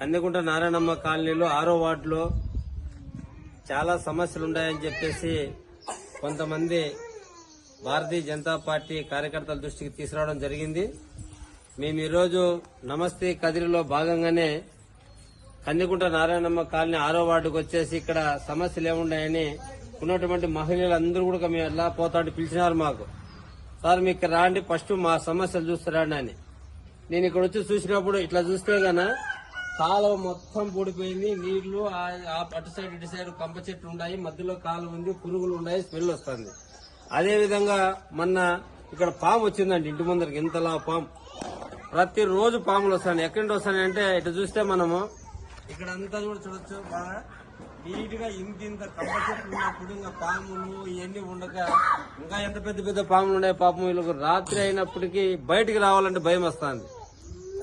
కందికుంట నారాయణమ్మ కాలనీలో ఆరో వార్డులో చాలా సమస్యలు ఉన్నాయని చెప్పేసి కొంతమంది భారతీయ జనతా పార్టీ కార్యకర్తల దృష్టికి తీసుకురావడం జరిగింది. మేము ఈరోజు నమస్తే కదిరిలో భాగంగానే కందికుంట నారాయణమ్మ కాలనీ ఆరో వార్డుకు వచ్చేసి ఇక్కడ సమస్యలు ఏమున్నాయని ఉన్నటువంటి మహిళలందరూ కూడా మేము ఎలా పోతాడు పిలిచినారు మాకు. సార్ మీకు రాండి ఫస్ట్ మా సమస్యలు చూస్తారండి అని. నేను ఇక్కడ వచ్చి చూసినప్పుడు ఇట్లా చూస్తే గానా కాలువ మొత్తం పూడిపోయింది నీళ్ళు ఆ- అటు సైడ్ ఇటు సైడ్ కంప చెట్లు ఉన్నాయి. మధ్యలో కాలువ ఉంది. పురుగులు ఉన్నాయి. స్మెల్ వస్తుంది. అదే విధంగా మొన్న ఇక్కడ పాము వచ్చిందండి. ఇంటి ముందరికి ఇంతలా పాము. ప్రతి రోజు పాములు వస్తాయి ఎక్కడి నుండి వస్తాయి అంటే ఇటు చూస్తే మనము ఇక్కడ అంతా కూడా చూడొచ్చు. బాగా నీట్గా ఇంత ఇంత కంప చెట్లు ఉన్నప్పుడు ఇంకా పాములు ఇవన్నీ ఉండక ఇంకా ఎంత పెద్ద పెద్ద పాములు ఉన్నాయి పాపం. వీళ్ళకు రాత్రి అయినప్పటికీ బయటికి రావాలంటే భయం వస్తుంది.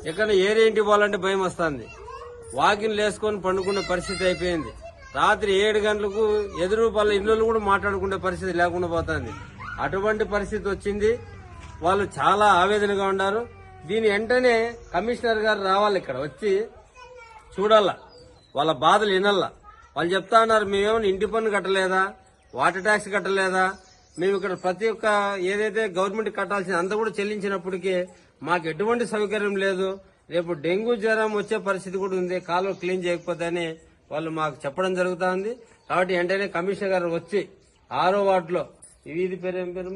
ఎక్కడ ఏరే ఇంటికి పోవాలంటే భయం వస్తుంది. వాకిన్ లేసుకొని పండుకునే పరిస్థితి అయిపోయింది. రాత్రి ఏడు గంటలకు ఎదురు వాళ్ళ ఇళ్ళు కూడా మాట్లాడుకునే పరిస్థితి లేకుండా పోతుంది. అటువంటి పరిస్థితి వచ్చింది. వాళ్ళు చాలా ఆవేదనగా ఉన్నారు. దీని వెంటనే కమిషనర్ గారు రావాలి ఇక్కడ వచ్చి చూడాల. వాళ్ళ బాధలు వినల్లా వాళ్ళు చెప్తా ఉన్నారు మేమేమైనా ఇంటి పన్ను కట్టలేదా? Water tax కట్టలేదా? మేము ఇక్కడ ప్రతి ఒక్క ఏదైతే గవర్నమెంట్ కట్టాల్సిన అంత కూడా చెల్లించినప్పటికీ మాకు ఎటువంటి సౌకర్యం లేదు. రేపు డెంగ్యూ జ్వరం వచ్చే పరిస్థితి కూడా ఉంది. కాలువ క్లీన్ చేయకపోతే అని వాళ్ళు మాకు చెప్పడం జరుగుతా ఉంది కాబట్టి వెంటనే కమిషనర్ గారు వచ్చి ఆరో వార్డులో వీధి పేరు ఏం పేరు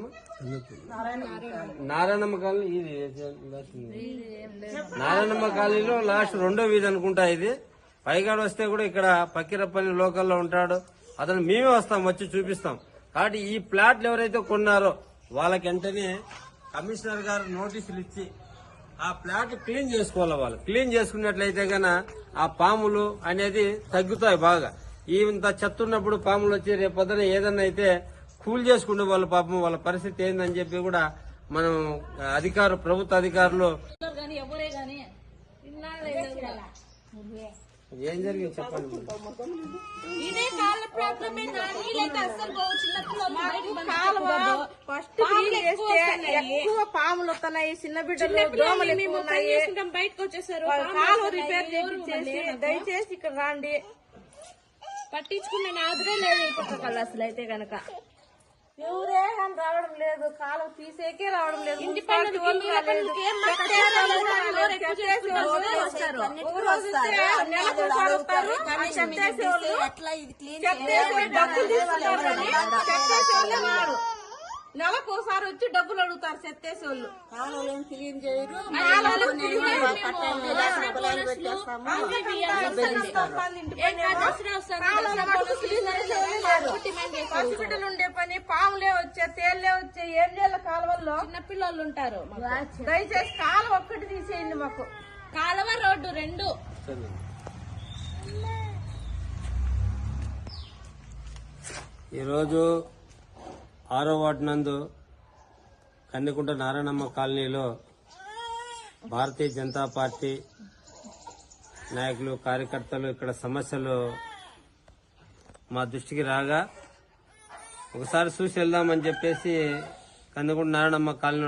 నారాయణమ్మ కాలనీ. ఇది నారాయణమ్మ కాలనీలో లాస్ట్ రెండో వీధి అనుకుంటా ఇది. పైగాడు వస్తే కూడా ఇక్కడ పక్కిరప్పని లోకల్లో ఉంటాడు. అతను మేమే వస్తాం వచ్చి చూపిస్తాం. కాబట్టి ఈ ప్లాట్లు ఎవరైతే కొన్నారో వాళ్ళకి వెంటనే కమిషనర్ గారు నోటీసులు ఇచ్చి ఆ ప్లాట్ క్లీన్ చేసుకోవాలి వాళ్ళు. క్లీన్ చేసుకున్నట్లయితే గన ఆ పాములు అనేది తగ్గుతాయి బాగా. ఈ ఇంత చెత్త ఉన్నప్పుడు పాములు వచ్చి రేపు పొద్దున ఏదన్నా అయితే కూల్ చేసుకునే వాళ్ళ పాపం వాళ్ళ పరిస్థితి ఏందని చెప్పి కూడా మనం అధికారు ప్రభుత్వ అధికారులు ఏం జరిగింది చెప్పండి. ఫస్ట్ ఎక్కువ పాములు వస్తున్నాయి చిన్న బిడ్డలు దోమలు ఎక్కువ ఉన్నాయి. బయటకు వచ్చేసారు వస్తున్నాయి. రిపేర్ చేయించేసి దయచేసి ఇక్కడ రండి. పట్టించుకునే నాదురే లేదు ఈ పక్క అసలు అయితే గనక. ఎవరే కానీ రావడం లేదు. కాలువ తీసేకే రావడం లేదు. ఇంటి పైన నెలకు ఒకసారి వచ్చి డబ్బులు అడుగుతారు చెత్త వేసేవాళ్ళు కాలువలను క్లీన్ చేయరు వాళ్ళకి మేము తెలియదు. పట్టణం మేము రాసిన రాసిన పొలాలు పోలీసులు పెట్టేస్తాము. అందరికీ వస్తారు. ఏం కాదు, వచ్చినా వస్తారు. రాసిన పోలీసులు డిమాండ్ చేస్తారు. హాస్పిటల్ ఉండే పని పాములే వచ్చే తేళ్ళే వచ్చే ఏం చేయాలి కాలువల్లో చిన్న పిల్లలు ఉంటారు. దయచేసి కాలువ ఒక్కటి తీసేయండి మాకు కాలువ రోడ్డు రెండు ఈరోజు ఆరో వార్డు నందు కన్నికుంట నారాయణమ్మ కాలనీలో భారతీయ జనతా పార్టీ నాయకులు కార్యకర్తలు ఇక్కడ సమస్యలు మా దృష్టికి రాగా ఒకసారి చూసి వెళ్దామని చెప్పేసి కందికుంట నారాయణమ్మ కాలనీ